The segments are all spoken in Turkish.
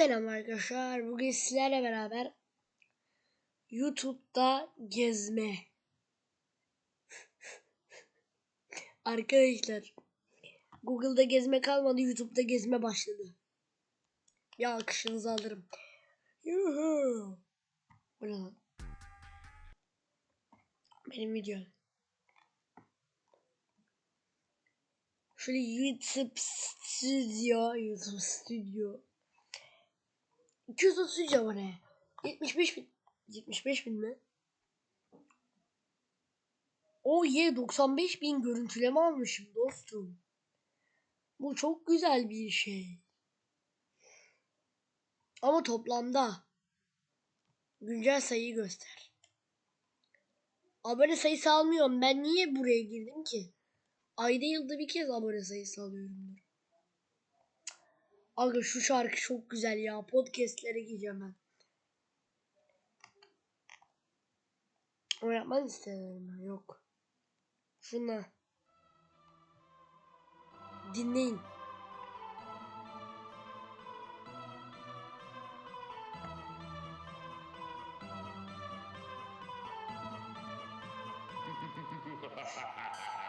Selam arkadaşlar. Bugün sizlerle beraber YouTube'da gezme. arkadaşlar Google'da gezme kalmadı. YouTube'da gezme başladı. Bir alkışınızı alırım. Yuhu. Bu? Benim video. Şöyle YouTube Studio. YouTube Studio. 230 abone. 75 bin. 75 bin mi? O ye 95 bin görüntüleme almışım dostum. Bu çok güzel bir şey. Ama toplamda güncel sayıyı göster. Abone sayısı almıyorum. Ben niye buraya girdim ki? Ayda yılda bir kez abone sayısı alıyorum. Aga şu şarkı çok güzel ya. Podcastlere gireceğim ben. O yapmak istemiyorum. Yok. Şuna. Dinleyin.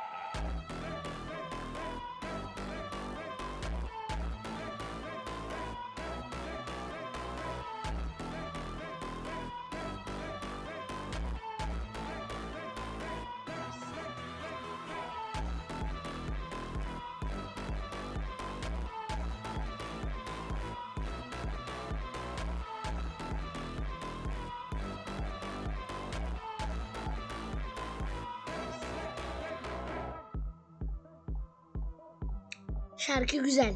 Şarkı güzel.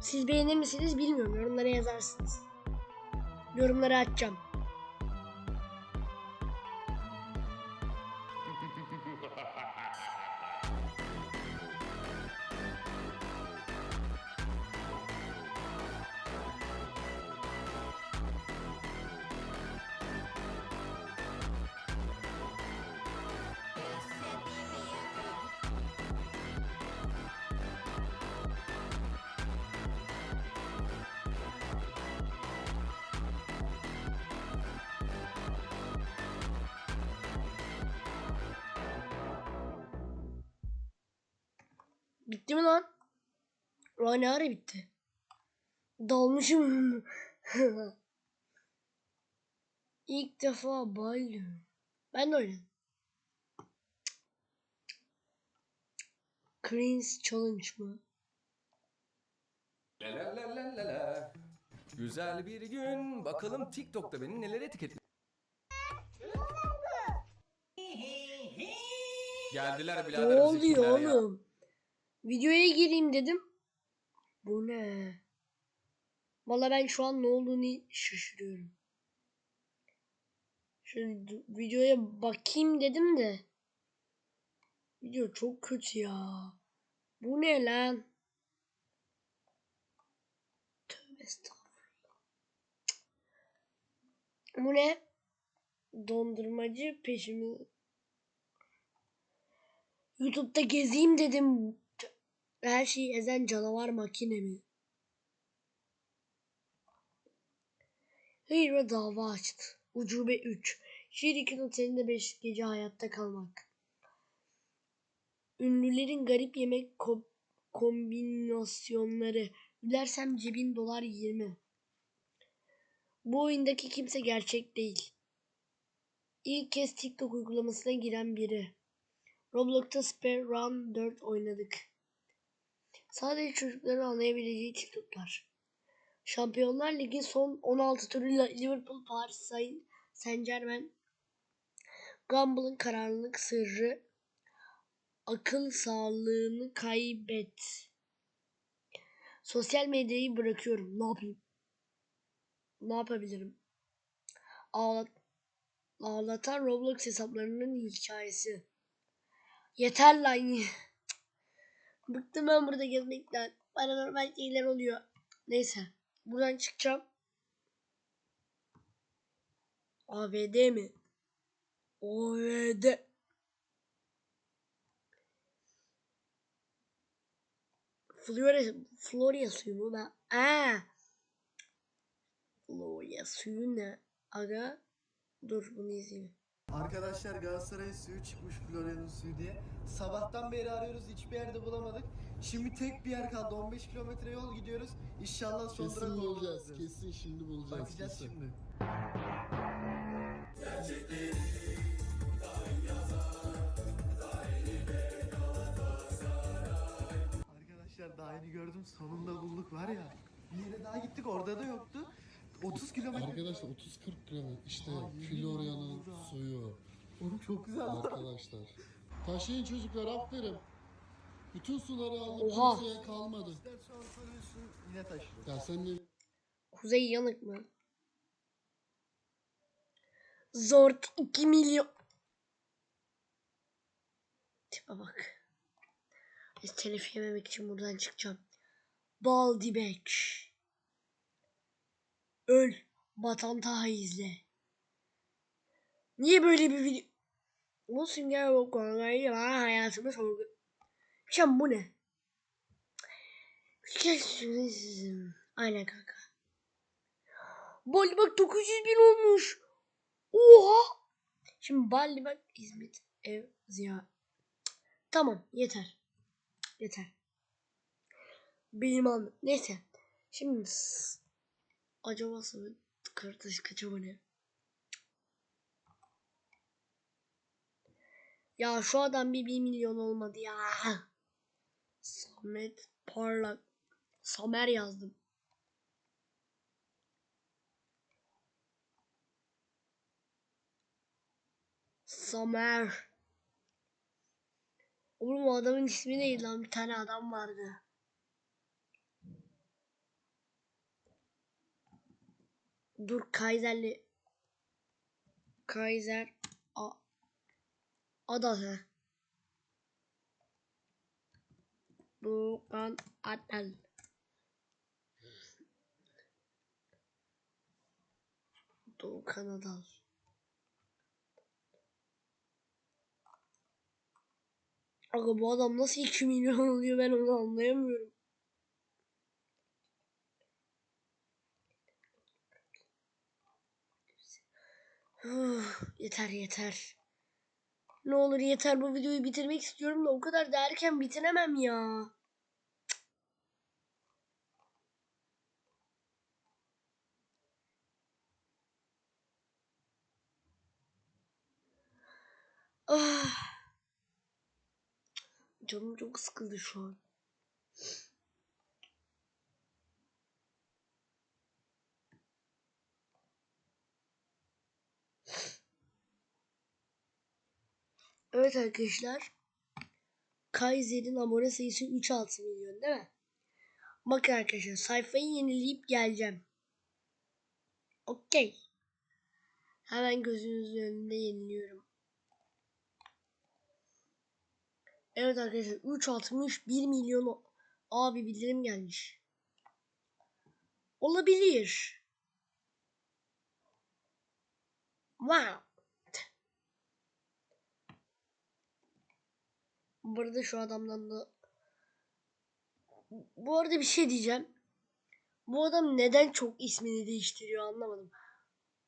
Siz beğenir misiniz bilmiyorum. Yorumlara yazarsınız. Yorumlara açacağım. Bitti mi lan? Ulan ne ara bitti? Dalmışım. İlk defa baylı. Ben de oynadım. Cranes Challenge mı? La la la la la la. Güzel bir gün. Bakalım TikTok'ta beni neler etiketli. Geldiler birader Ne oluyor bizimkiler ya. oğlum? Videoya gireyim dedim. Bu ne? Valla ben şu an ne olduğunu şaşırıyorum. Şöyle videoya bakayım dedim de. Video çok kötü ya. Bu ne lan? Tövbe estağfurullah. Bu ne? Dondurmacı peşimi YouTube'da gezeyim dedim. Her şeyi ezen canavar makine mi? Hayır ve dava açtı. Ucube 3. Şirkin otelinde 5 gece hayatta kalmak. Ünlülerin garip yemek ko- kombinasyonları. Gülersem cebin dolar 20. Bu oyundaki kimse gerçek değil. İlk kez TikTok uygulamasına giren biri. Roblox'ta Spare Run 4 oynadık. Sadece çocukların anlayabileceği TikTok'lar. Şampiyonlar Ligi son 16 turuyla Liverpool, Paris Saint Saint Germain, Gumball'ın kararlılık sırrı, akıl sağlığını kaybet. Sosyal medyayı bırakıyorum. Ne yapayım? Ne yapabilirim? Ağlat Ağlatan Roblox hesaplarının hikayesi. Yeter lan. Bıktım ben burada gezmekten. Paranormal şeyler oluyor. Neyse. Buradan çıkacağım. AVD mi? AVD. Florya, Florya suyu mu? Ben... Aa, suyu ne? Aga dur bunu izleyeyim. Arkadaşlar Galatasaray'ın suyu çıkmış Florya'nın suyu diye. Sabahtan beri arıyoruz hiçbir yerde bulamadık. Şimdi tek bir yer kaldı 15 kilometre yol gidiyoruz. İnşallah son Kesin durak bulacağız. olacağız. Kesin şimdi bulacağız. Bakacağız kesin. şimdi. Arkadaşlar daha yeni gördüm sonunda bulduk var ya. Bir yere daha gittik orada da yoktu. 30 kilometre. Arkadaşlar 30-40 kilometre işte yemin Florya'nın suyu Oğlum çok güzel arkadaşlar. Taşıyın çocuklar aferin. Bütün suları aldık Oha. kimseye kalmadı. Yine taşıyor. Ya sen de Kuzey yanık mı? Zort 2 milyon. Tipe bak. Biz telif yememek için buradan çıkacağım. Bal dibek. Öl. Vatan Taha izle. Niye böyle bir video... Bu sünger bu konuları var hayatımı sorgu... Şam bu ne? Aynen kanka. Balli bak 900 bin olmuş. Oha. Şimdi Balli bak İzmit ev ziyaret. Tamam yeter. Yeter. Anladım. Neyse. Şimdi acaba sana kardeş kaç abone? Ya şu adam bir 1 milyon olmadı ya. Samet Parlak. Samer yazdım. Samer. Oğlum o adamın ismi neydi lan? Bir tane adam vardı. Dur Kaiser'li. Kaiser. A Adası. Bukan Adal. Doğukan Adal. Aga bu adam nasıl 2 milyon oluyor ben onu anlayamıyorum. Uf, yeter yeter. Ne olur yeter bu videoyu bitirmek istiyorum da o kadar da erken bitiremem ya. Ah. Canım çok sıkıldı şu an. Evet arkadaşlar. Kaiser'in abone sayısı 3.6 milyon değil mi? Bakın arkadaşlar sayfayı yenileyip geleceğim. Okey. Hemen gözünüzün önünde yeniliyorum. Evet arkadaşlar 3.60 1 milyon abi bildirim gelmiş. Olabilir. Wow. Bu arada şu adamdan da bu arada bir şey diyeceğim. Bu adam neden çok ismini değiştiriyor anlamadım.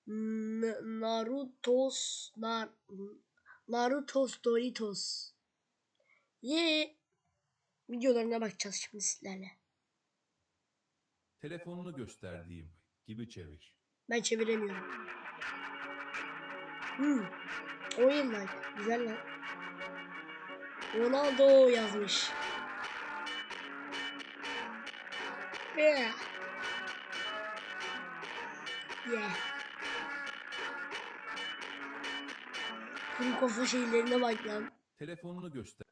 N- Naruto's Nar Naruto's Doritos. Ye. Videolarına bakacağız şimdi sizlerle. Telefonunu gösterdiğim gibi çevir. Ben çeviremiyorum. Hmm. Oyun like. Güzel lan. Ronaldo yazmış. Yeah. Yeah. Kuru kafa şeylerine bak lan. Telefonunu göster.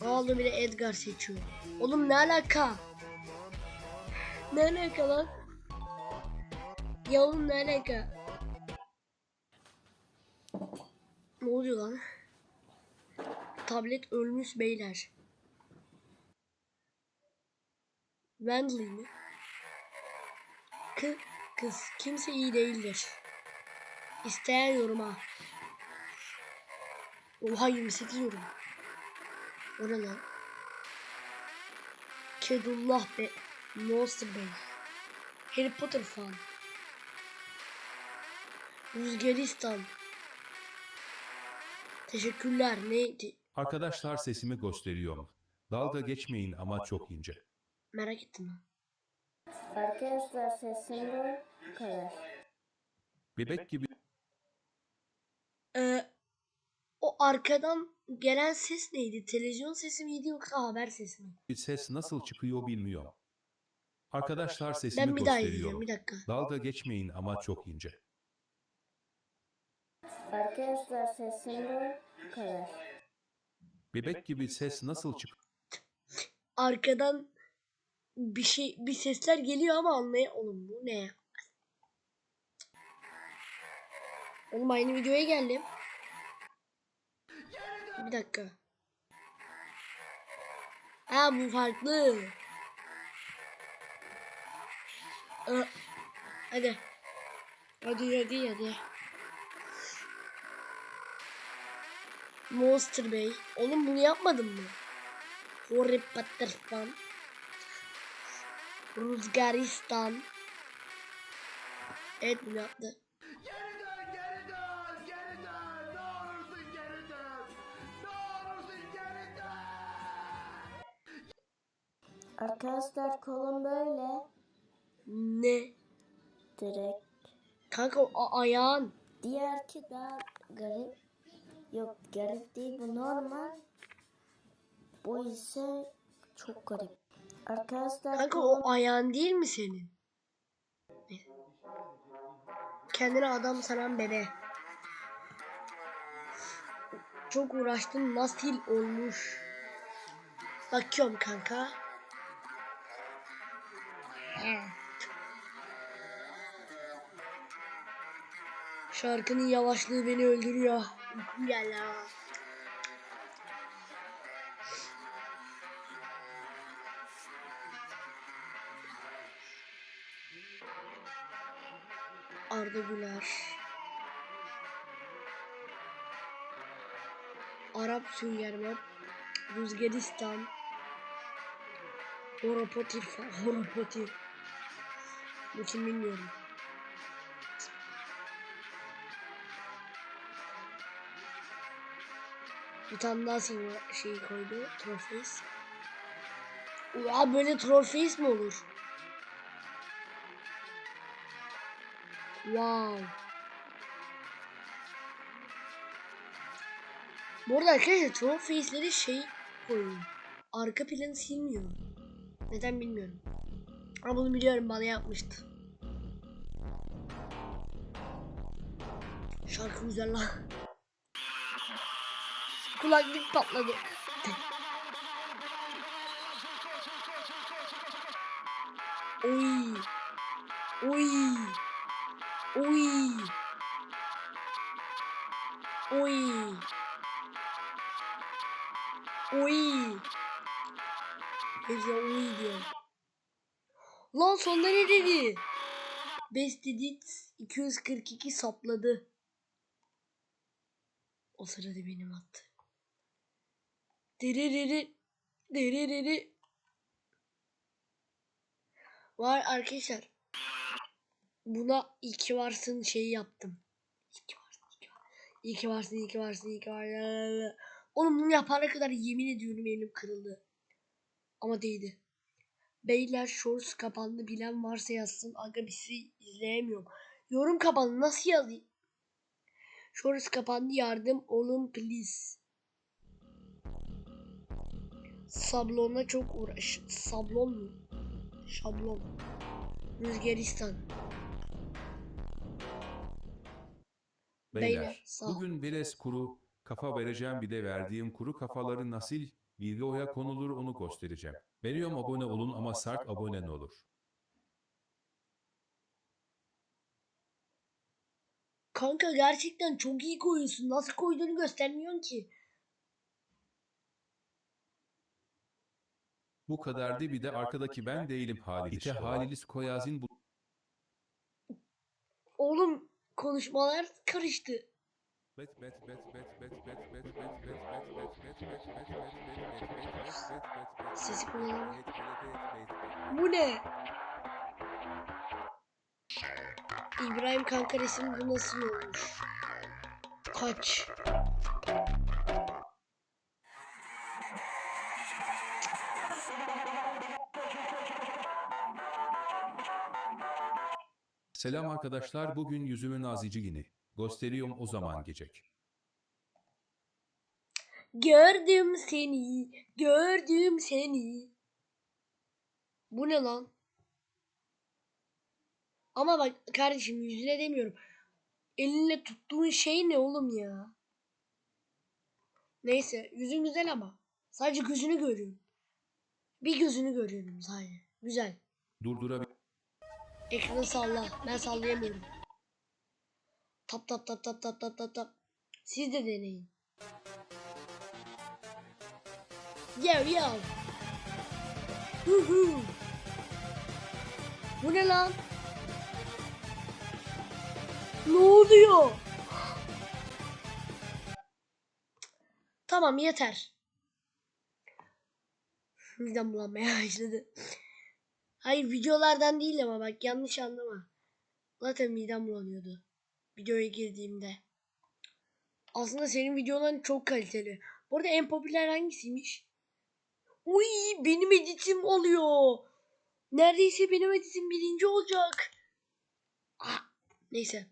Ronaldo bile Edgar seçiyor. Oğlum ne alaka? Ne alaka lan? Ya oğlum ne alaka? Ne oluyor lan? Tablet ölmüş beyler. Wendley mi? Kız, kız kimse iyi değildir. İsteyen yoruma. Oha 28 yorum. O ne lan? Kedullah be. Monster Bey. Harry Potter fan. Rüzgaristan. Teşekkürler. Neydi? Arkadaşlar sesimi gösteriyor mu? Dalga geçmeyin ama çok ince. Merak ettim. Arkadaşlar sesim bu kadar. Bebek gibi Ee, o arkadan gelen ses neydi? Televizyon sesi miydi yoksa haber sesi mi? bir ses nasıl çıkıyor bilmiyorum. Arkadaşlar sesimi Ben bir daha gösteriyor izleyeceğim. Bir dakika. Dalga geçmeyin ama çok ince. Arkadaşlar sesim bu kadar. Bebek gibi ses nasıl çık? Arkadan bir şey bir sesler geliyor ama anlay oğlum bu ne? Oğlum aynı videoya geldim. Bir dakika. Ha bu farklı. Aa, hadi. Hadi hadi hadi. Monster Bey. Oğlum bunu yapmadın mı? Harry Potter fan. Rüzgaristan. Evet bunu yaptı. Geri dön, geri dön, geri dön. Ne olursun geri dön. Ne olursun geri dön. Arkadaşlar kolum böyle. Ne? Direkt. Kanka ayağın. Diğerki daha garip. Yok garip değil bu normal. Bu ise çok garip. Arkadaşlar Kanka o ayağın değil mi senin? Kendine adam sanan bebe. Çok uğraştım nasıl olmuş. Bakıyorum kanka. Şarkının yavaşlığı beni öldürüyor. Ha. Arda Güler. Arap Süngermen. Rüzgaristan. Horopotir falan. Horopotir. Bu kim bilmiyorum. Bir tane daha sinir şey koydu. Trofeis. Ulan böyle trofeis mi olur? Wow. Bu arada arkadaşlar troll face'leri şey koyuyor. Arka planı silmiyor. Neden bilmiyorum. Ama bunu biliyorum bana yapmıştı. Şarkı güzel lan. Kulaklık patladı. Oy. Oy. Oy. Oy. Oy. Hepsi oy diyor. Lan sonunda ne dedi? Best edit 242 sapladı. O sırada benim attı. Diririri. Diririri. Var arkadaşlar. Buna iyi ki varsın şeyi yaptım. İyi ki varsın, iyi ki varsın. İyi ki varsın, iyi ki varsın, iyi ki varsın. Oğlum bunu yapana kadar yemin ediyorum elim kırıldı. Ama değdi. Beyler shorts kapandı bilen varsa yazsın. Aga bir şey izleyemiyorum. Yorum kapandı nasıl yazayım? Shorts kapandı yardım olun please. Sablona çok uğraş. Sablon mu? Şablon. Rüzgaristan. Beyler, Beyler, sağ bugün biraz kuru kafa vereceğim bir de verdiğim kuru kafaları nasıl videoya konulur onu göstereceğim. Veriyorum abone olun ama sert abone ne olur. Kanka gerçekten çok iyi koyuyorsun. Nasıl koyduğunu göstermiyorsun ki. Bu kadar da bir de arkadaki ben değilim Halil. İte Halilis Koyazin bu. Oğlum konuşmalar karıştı. Sesi kullanıyor. Bu ne? İbrahim kanka resim bu nasıl olmuş? Kaç. Selam arkadaşlar bugün yüzümün nazici yine. Gösteriyorum o zaman gecek. Gördüm seni, gördüm seni. Bu ne lan? Ama bak kardeşim yüzüne demiyorum. Elinle tuttuğun şey ne oğlum ya? Neyse yüzün güzel ama. Sadece gözünü görüyorum. Bir gözünü görüyorum sadece. Güzel. Durdurabil... Ekranı salla. Ben sallayamıyorum. Tap tap tap tap tap tap tap tap. Siz de deneyin. Yo yo. Hu hu. Bu ne lan? Ne oluyor? Tamam yeter. Midem bulanmaya başladı. Hayır videolardan değil ama bak yanlış anlama. Zaten midem bulanıyordu. Videoya girdiğimde. Aslında senin videoların çok kaliteli. Bu arada en popüler hangisiymiş? Uy benim editim oluyor. Neredeyse benim editim birinci olacak. Ah, neyse.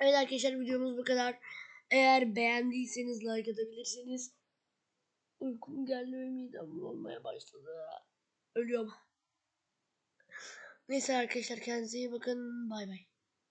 Evet arkadaşlar videomuz bu kadar. Eğer beğendiyseniz like atabilirsiniz. Uykum geldi ve midem bulanmaya başladı. Ölüyorum. Neyse arkadaşlar kendinize iyi bakın. Bay bay.